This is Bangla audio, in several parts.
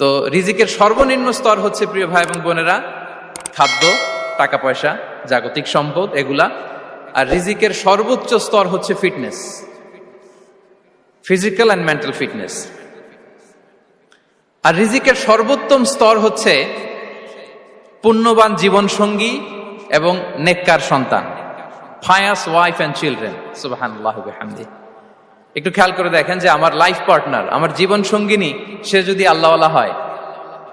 তো রিজিকের সর্বনিম্ন স্তর হচ্ছে, প্রিয় ভাই এবং বোনেরা, খাদ্য, টাকা পয়সা, জাগতিক সম্পদ এগুলা। আর রিজিকের সর্বোচ্চ স্তর হচ্ছে fitness, physical and mental fitness. আর রিজিকের সর্বোত্তম স্তর হচ্ছে পুণ্যবান জীবন সঙ্গী এবং নেককার সন্তান ফায়াস ওয়াইফ অ্যান্ড চিলড্রেন হামদি একটু খেয়াল করে দেখেন যে আমার লাইফ পার্টনার আমার জীবন সঙ্গিনী, সে যদি আল্লাহওয়ালা হয়,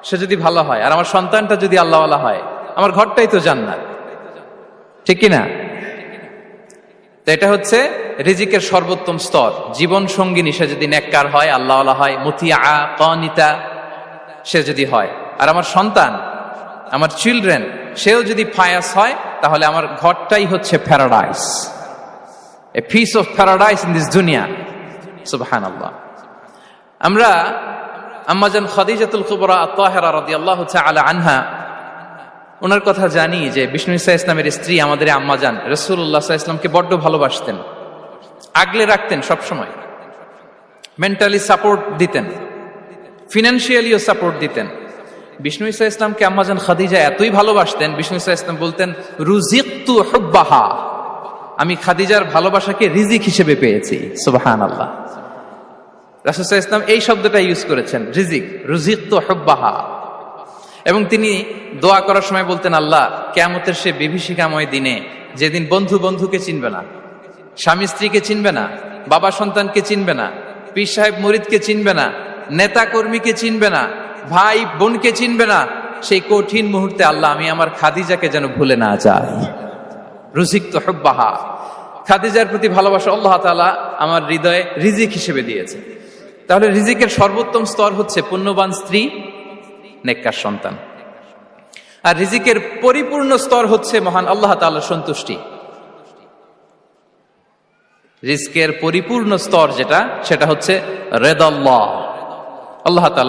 সে যদি ভালো হয়, আর আমার সন্তানটা যদি আল্লাহওয়ালা হয়, আমার ঘরটাই তো জান্নাত। ঠিক কি না তো এটা হচ্ছে রিজিকের সর্বোত্তম স্তর। জীবন সঙ্গিনী, সে যদি নেককার হয়, আল্লাহওয়ালা হয় মুতিয়া কনিতা, সে যদি হয়। আর আমার সন্তান, আমার চিলড্রেন সেও যদি ফায়াস হয়, তাহলে আমার ঘরটাই হচ্ছে paradise a piece of paradise in this দুনিয়া সুবহান আল্লাহ আমরা আম্মাজান খাদিজাতুল কুবরা আত্মাহেরা রাদিয়াল্লাহু তাআলা আনহা ওনার কথা জানি যে বিষ্ণু ইসা ইসলামের স্ত্রী আমাদের আম্মাজান রসুল্লাহ ইসলামকে বড্ড ভালোবাসতেন, আগলে রাখতেন সব সময় মেন্টালি সাপোর্ট দিতেন, ফিনান্সিয়ালিও সাপোর্ট দিতেন। বিষ্ণু ইসা ইসলামকে আম্মাজান খাদিজা এতই ভালোবাসতেন, বিষ্ণু ইসা ইসলাম বলতেন, রুজিকতু হুব্বাহা। আমি খাদিজার ভালোবাসাকে রিজিক হিসেবে পেয়েছি। সুবাহান আল্লাহ রাসুসাহ ইসলাম এই শব্দটা ইউজ করেছেন, রিজিক রুজিক তো হব্বাহা। এবং তিনি দোয়া করার সময় বলতেন, আল্লাহ কেমতের সে বিভীষিকাময় দিনে যেদিন বন্ধু বন্ধুকে চিনবে না, স্বামী স্ত্রীকে চিনবে না, বাবা সন্তানকে চিনবে না, পীর সাহেব মুরিদকে চিনবে না, নেতা কর্মীকে চিনবে না, ভাই বোনকে চিনবে না, সেই কঠিন মুহূর্তে আল্লাহ, আমি আমার খাদিজাকে যেন ভুলে না যাই। রুজিক তো হব্বাহা। খাদিজার প্রতি ভালোবাসা আল্লাহ তালা আমার হৃদয়ে রিজিক হিসেবে দিয়েছে। তাহলে রিজিকের সর্বোত্তম স্তর হচ্ছে পুণ্যবান স্ত্রী, নেককার সন্তান। আর রিজিকের পরিপূর্ণ স্তর হচ্ছে মহান আল্লাহ তাআলার সন্তুষ্টি। রিস্কের পরিপূর্ণ স্তর যেটা, সেটা হচ্ছে রেদ আল্লাহ তাআলা